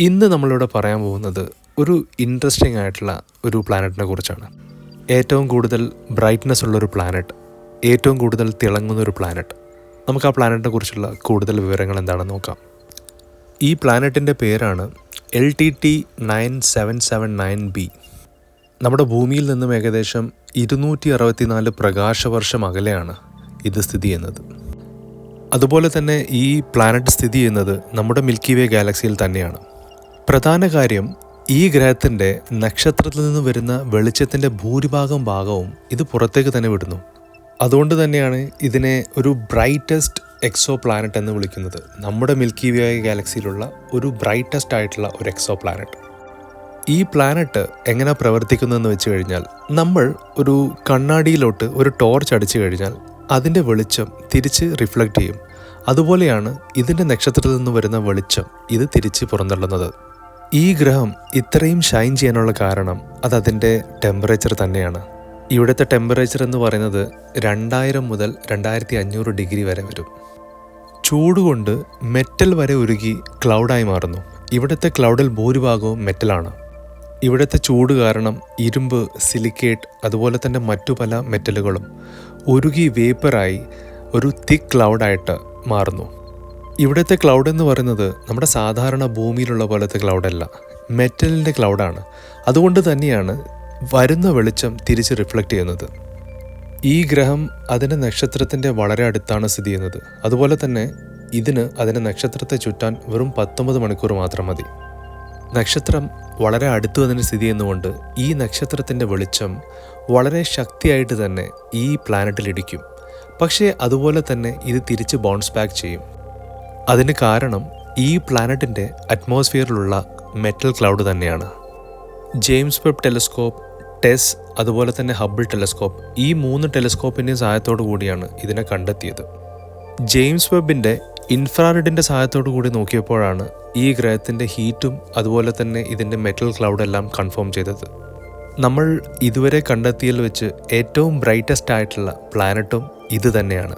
ഇന്ന് നമ്മളിവിടെ പറയാൻ പോകുന്നത് ഒരു ഇൻട്രസ്റ്റിംഗ് ആയിട്ടുള്ള ഒരു പ്ലാനറ്റിനെ കുറിച്ചാണ്. ഏറ്റവും കൂടുതൽ ബ്രൈറ്റ്നെസ് ഉള്ള ഒരു പ്ലാനറ്റ് ഏറ്റവും കൂടുതൽ തിളങ്ങുന്ന ഒരു പ്ലാനറ്റ് നമുക്ക് ആ പ്ലാനറ്റിനെ കുറിച്ചുള്ള കൂടുതൽ വിവരങ്ങൾ എന്താണെന്ന് നോക്കാം. ഈ പ്ലാനറ്റിന്റെ പേരാണ് L T T nine seven seven nine B. നമ്മുടെ ഭൂമിയിൽ നിന്നും ഏകദേശം ഇരുന്നൂറ്റി അറുപത്തിനാല് പ്രകാശവർഷം അകലെയാണ് ഇത് സ്ഥിതി ചെയ്യുന്നത്. അതുപോലെ തന്നെ ഈ പ്ലാനറ്റ് സ്ഥിതി ചെയ്യുന്നത് നമ്മുടെ മിൽക്കി വേ ഗാലക്സിയിൽ തന്നെയാണ്. പ്രധാന കാര്യം ഈ ഗ്രഹത്തിന്റെ നക്ഷത്രത്തിൽ നിന്ന് വരുന്ന വെളിച്ചത്തിന്റെ ഭൂരിഭാഗം ഭാഗവും ഇത് പുറത്തേക്ക് തന്നെ വിടുന്നു. അതുകൊണ്ട് തന്നെയാണ് ഇതിനെ ഒരു ബ്രൈറ്റസ്റ്റ് എക്സോ പ്ലാനറ്റ് എന്ന് വിളിക്കുന്നത്. നമ്മുടെ മിൽക്കി വേ ഗാലക്സിയിലുള്ള ഒരു ബ്രൈറ്റസ്റ്റ് ആയിട്ടുള്ള ഒരു എക്സോ പ്ലാനറ്റ് ഈ പ്ലാനറ്റ് എങ്ങനെ പ്രവർത്തിക്കുന്നതെന്ന് വെച്ച് കഴിഞ്ഞാൽ നമ്മൾ ഒരു കണ്ണാടിയിലോട്ട് ഒരു ടോർച്ച് അടിച്ചു കഴിഞ്ഞാൽ അതിന്റെ വെളിച്ചം തിരിച്ച് റിഫ്ലക്റ്റ് ചെയ്യും. അതുപോലെയാണ് ഇതിന്റെ നക്ഷത്രത്തിൽ നിന്ന് വരുന്ന വെളിച്ചം ഇത് തിരിച്ച് പുറന്തള്ളുന്നത്. ഈ ഗ്രഹം ഇത്രയും ഷൈൻ ചെയ്യാനുള്ള കാരണം അത് അതിന്റെ ടെമ്പറേച്ചർ തന്നെയാണ്. ഇവിടുത്തെ ടെമ്പറേച്ചർ എന്ന് പറയുന്നത് രണ്ടായിരം മുതൽ രണ്ടായിരത്തി അഞ്ഞൂറ് ഡിഗ്രി വരെ. വരും ചൂടുകൊണ്ട് മെറ്റൽ വരെ ഉരുകി ക്ലൗഡായി മാറുന്നു. ഇവിടുത്തെ ക്ലൗഡിൽ ഭൂരിഭാഗവും മെറ്റലാണ് ഇവിടുത്തെ ചൂട് കാരണം ഇരുമ്പ് സിലിക്കേറ്റ് അതുപോലെ തന്നെ മറ്റു പല മെറ്റലുകളും ഉരുകി വേപ്പറായി ഒരു തിക്ക് ക്ലൗഡായിട്ട് മാറുന്നു. ഇവിടുത്തെ ക്ലൗഡ് എന്ന് പറയുന്നത് നമ്മുടെ സാധാരണ ഭൂമിയിലുള്ള പോലത്തെ ക്ലൗഡല്ല മെറ്റലിന്റെ ക്ലൗഡാണ് അതുകൊണ്ട് തന്നെയാണ് വരുന്ന വെളിച്ചം തിരിച്ച് റിഫ്ലക്റ്റ് ചെയ്യുന്നത്. ഈ ഗ്രഹം അതിന്റെ നക്ഷത്രത്തിന്റെ വളരെ അടുത്താണ് സ്ഥിതി ചെയ്യുന്നത്. അതുപോലെ തന്നെ ഇതിന് അതിന്റെ നക്ഷത്രത്തെ ചുറ്റാൻ വെറും പത്തൊമ്പത് മണിക്കൂർ മാത്രം മതി. നക്ഷത്രം വളരെ അടുത്തു അതിന് സ്ഥിതി ചെയ്യുന്നതുകൊണ്ട് ഈ നക്ഷത്രത്തിന്റെ വെളിച്ചം വളരെ ശക്തിയായിട്ട് തന്നെ ഈ പ്ലാനറ്റിൽ ഇടിക്കും. പക്ഷേ അതുപോലെ തന്നെ ഇത് തിരിച്ച് ബൗൺസ് ബാക്ക് ചെയ്യും. അതിന് കാരണം ഈ പ്ലാനറ്റിന്റെ അറ്റ്മോസ്ഫിയറിലുള്ള മെറ്റൽ ക്ലൗഡ് തന്നെയാണ്. ജെയിംസ് വെബ് ടെലിസ്കോപ്പ് ടെസ് അതുപോലെ തന്നെ ഹബിൾ ടെലിസ്കോപ്പ് ഈ മൂന്ന് ടെലിസ്കോപ്പിന്റെയും സഹായത്തോടു കൂടിയാണ് ഇതിനെ കണ്ടെത്തിയത്. ജെയിംസ് വെബിന്റെ ഇൻഫ്രാറെഡിന്റെ സഹായത്തോടു കൂടി നോക്കിയപ്പോഴാണ് ഈ ഗ്രഹത്തിന്റെ ഹീറ്റും അതുപോലെ തന്നെ ഇതിന്റെ മെറ്റൽ ക്ലൗഡ് എല്ലാം കൺഫേം ചെയ്തത്. നമ്മൾ ഇതുവരെ കണ്ടെത്തിയതിൽ വെച്ച് ഏറ്റവും ബ്രൈറ്റസ്റ്റ് ആയിട്ടുള്ള പ്ലാനറ്റും ഇത് തന്നെയാണ്.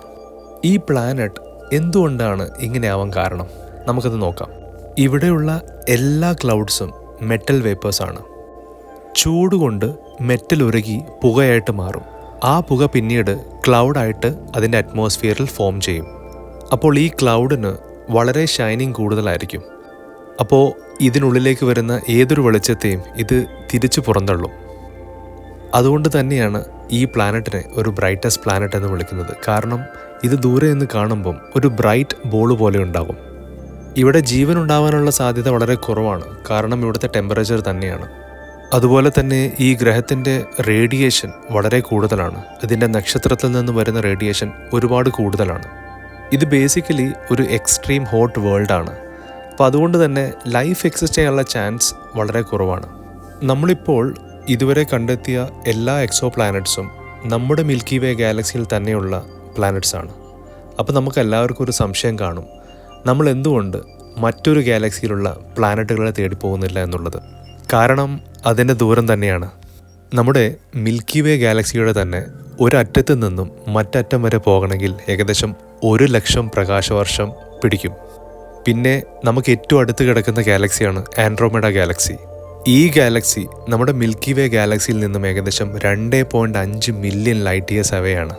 ഈ പ്ലാനറ്റ് എന്തുകൊണ്ടാണ് ഇങ്ങനെ ആവാൻ കാരണം? നമുക്കത് നോക്കാം. ഇവിടെയുള്ള എല്ലാ ക്ലൗഡ്സും മെറ്റൽ വേപ്പേഴ്സാണ് ചൂട് കൊണ്ട് മെറ്റൽ ഉരുകി പുകയായിട്ട് മാറും. ആ പുക പിന്നീട് ക്ലൗഡായിട്ട് അതിന്റെ അറ്റ്മോസ്ഫിയറിൽ ഫോം ചെയ്യും. അപ്പോൾ ഈ ക്ലൗഡിന് വളരെ ഷൈനിങ് കൂടുതലായിരിക്കും. അപ്പോൾ ഇതിനുള്ളിലേക്ക് വരുന്ന ഏതൊരു വെളിച്ചത്തെയും ഇത് തിരിച്ചു പുറന്തള്ളും. അതുകൊണ്ട് തന്നെയാണ് ഈ പ്ലാനറ്റിനെ ഒരു ബ്രൈറ്റസ്റ്റ് പ്ലാനറ്റ് എന്ന് വിളിക്കുന്നത്. കാരണം ഇത് ദൂരെ നിന്ന് കാണുമ്പം ഒരു ബ്രൈറ്റ് ബോൾ പോലെ ഉണ്ടാകും. ഇവിടെ ജീവൻ ഉണ്ടാവാനുള്ള സാധ്യത വളരെ കുറവാണ്. കാരണം ഇവിടുത്തെ ടെമ്പറേച്ചർ തന്നെയാണ്. അതുപോലെ തന്നെ ഈ ഗ്രഹത്തിന്റെ റേഡിയേഷൻ വളരെ കൂടുതലാണ്. ഇതിന്റെ നക്ഷത്രത്തിൽ നിന്ന് വരുന്ന റേഡിയേഷൻ ഒരുപാട് കൂടുതലാണ്. ഇത് ബേസിക്കലി ഒരു എക്സ്ട്രീം ഹോട്ട് വേൾഡ് ആണ്. അപ്പോൾ അതുകൊണ്ട് തന്നെ ലൈഫ് എക്സിസ്റ്റ് ചെയ്യാനുള്ള ചാൻസ് വളരെ കുറവാണ്. നമ്മളിപ്പോൾ ഇതുവരെ കണ്ടെത്തിയ എല്ലാ എക്സോ പ്ലാനറ്റ്സും നമ്മുടെ മിൽക്കി വേ ഗാലക്സിയിൽ തന്നെയുള്ള പ്ലാനറ്റ്സ് ആണ്. അപ്പോൾ നമുക്ക് എല്ലാവർക്കും ഒരു സംശയം കാണും. നമ്മൾ എന്തുകൊണ്ട് മറ്റൊരു ഗാലക്സിയിലുള്ള പ്ലാനറ്റുകളെ തേടി പോകുന്നില്ല എന്നുള്ളത്? കാരണം അതിന്റെ ദൂരം തന്നെയാണ്. നമ്മുടെ മിൽക്കി വേ ഗാലക്സിയുടെ തന്നെ ഒരറ്റത്ത് നിന്നും മറ്ററ്റം വരെ പോകണമെങ്കിൽ ഏകദേശം ഒരു ലക്ഷം പ്രകാശവർഷം പിടിക്കും. പിന്നെ നമുക്ക് ഏറ്റവും അടുത്ത് കിടക്കുന്ന ഗാലക്സിയാണ് ആൻഡ്രോമെഡ ഗാലക്സി. ഈ ഗാലക്സി നമ്മുടെ മിൽക്കി വേ ഗാലക്സിയിൽ നിന്നും ഏകദേശം രണ്ട് പോയിന്റ് അഞ്ച് മില്യൺ ലൈറ്റ് ഇയേഴ്സ് അവയാണ്.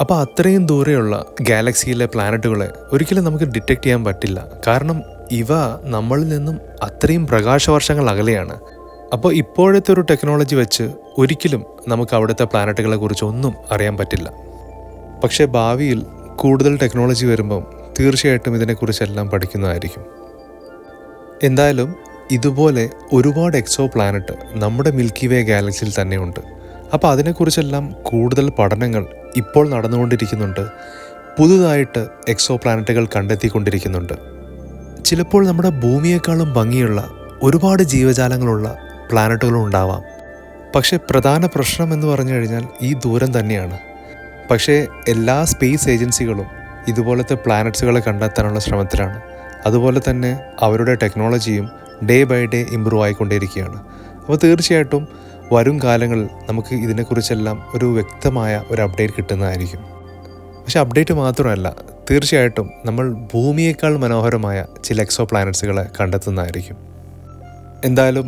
അപ്പോൾ അത്രയും ദൂരെയുള്ള ഗാലക്സിയിലെ പ്ലാനറ്റുകളെ ഒരിക്കലും നമുക്ക് ഡിറ്റക്റ്റ് ചെയ്യാൻ പറ്റില്ല. കാരണം ഇവ നമ്മളിൽ നിന്നും അത്രയും പ്രകാശവർഷങ്ങൾ അകലെയാണ്. അപ്പോൾ ഇപ്പോഴത്തെ ഒരു ടെക്നോളജി വെച്ച് ഒരിക്കലും നമുക്ക് അവിടുത്തെ പ്ലാനറ്റുകളെ കുറിച്ച് ഒന്നും അറിയാൻ പറ്റില്ല. പക്ഷേ ഭാവിയിൽ കൂടുതൽ ടെക്നോളജി വരുമ്പം തീർച്ചയായിട്ടും ഇതിനെക്കുറിച്ചെല്ലാം പഠിക്കുന്നതായിരിക്കും. എന്തായാലും ഇതുപോലെ ഒരുപാട് എക്സോ പ്ലാനറ്റ് നമ്മുടെ മിൽക്കി വേ ഗാലക്സിയിൽ തന്നെയുണ്ട്. അപ്പോൾ അതിനെക്കുറിച്ചെല്ലാം കൂടുതൽ പഠനങ്ങൾ ഇപ്പോൾ നടന്നുകൊണ്ടിരിക്കുന്നുണ്ട്. പുതുതായിട്ട് എക്സോ പ്ലാനറ്റുകൾ കണ്ടെത്തിക്കൊണ്ടിരിക്കുന്നുണ്ട്. ചിലപ്പോൾ നമ്മുടെ ഭൂമിയേക്കാളും ഭംഗിയുള്ള ഒരുപാട് ജീവജാലങ്ങളുള്ള പ്ലാനറ്റുകളും ഉണ്ടാവാം. പക്ഷേ പ്രധാന പ്രശ്നം എന്ന് പറഞ്ഞു കഴിഞ്ഞാൽ ഈ ദൂരം തന്നെയാണ്. പക്ഷേ എല്ലാ സ്പേസ് ഏജൻസികളും ഇതുപോലത്തെ പ്ലാനറ്റ്സുകളെ കണ്ടെത്താനുള്ള ശ്രമത്തിലാണ്. അതുപോലെ തന്നെ അവരുടെ ടെക്നോളജിയും ഡേ ബൈ ഡേ ഇമ്പ്രൂവ് ആയിക്കൊണ്ടേയിരിക്കുകയാണ്. അപ്പോൾ തീർച്ചയായിട്ടും വരും കാലങ്ങളിൽ നമുക്ക് ഇതിനെക്കുറിച്ചെല്ലാം ഒരു വ്യക്തമായ ഒരു അപ്ഡേറ്റ് കിട്ടുന്നതായിരിക്കും. പക്ഷെ അപ്ഡേറ്റ് മാത്രമല്ല തീർച്ചയായിട്ടും നമ്മൾ ഭൂമിയേക്കാൾ മനോഹരമായ ചില എക്സോ പ്ലാനറ്റ്സുകളെ കണ്ടെത്തുന്നതായിരിക്കും. എന്തായാലും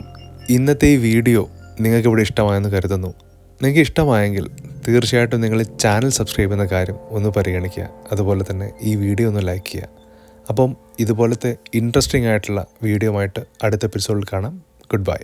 ഇന്നത്തെ ഈ വീഡിയോ നിങ്ങൾക്ക് ഇവിടെ ഇഷ്ടമായെന്ന് കരുതുന്നു. നിങ്ങൾക്ക് ഇഷ്ടമായെങ്കിൽ തീർച്ചയായിട്ടും നിങ്ങൾ ചാനൽ സബ്സ്ക്രൈബ് ചെയ്യുന്ന കാര്യം ഒന്ന് പരിഗണിക്കുക. അതുപോലെ തന്നെ ഈ വീഡിയോ ഒന്ന് ലൈക്ക് ചെയ്യുക. അപ്പം ഇതുപോലത്തെ ഇൻട്രസ്റ്റിംഗ് ആയിട്ടുള്ള വീഡിയോ ആയിട്ട് അടുത്ത എപ്പിസോഡിൽ കാണാം. Good bye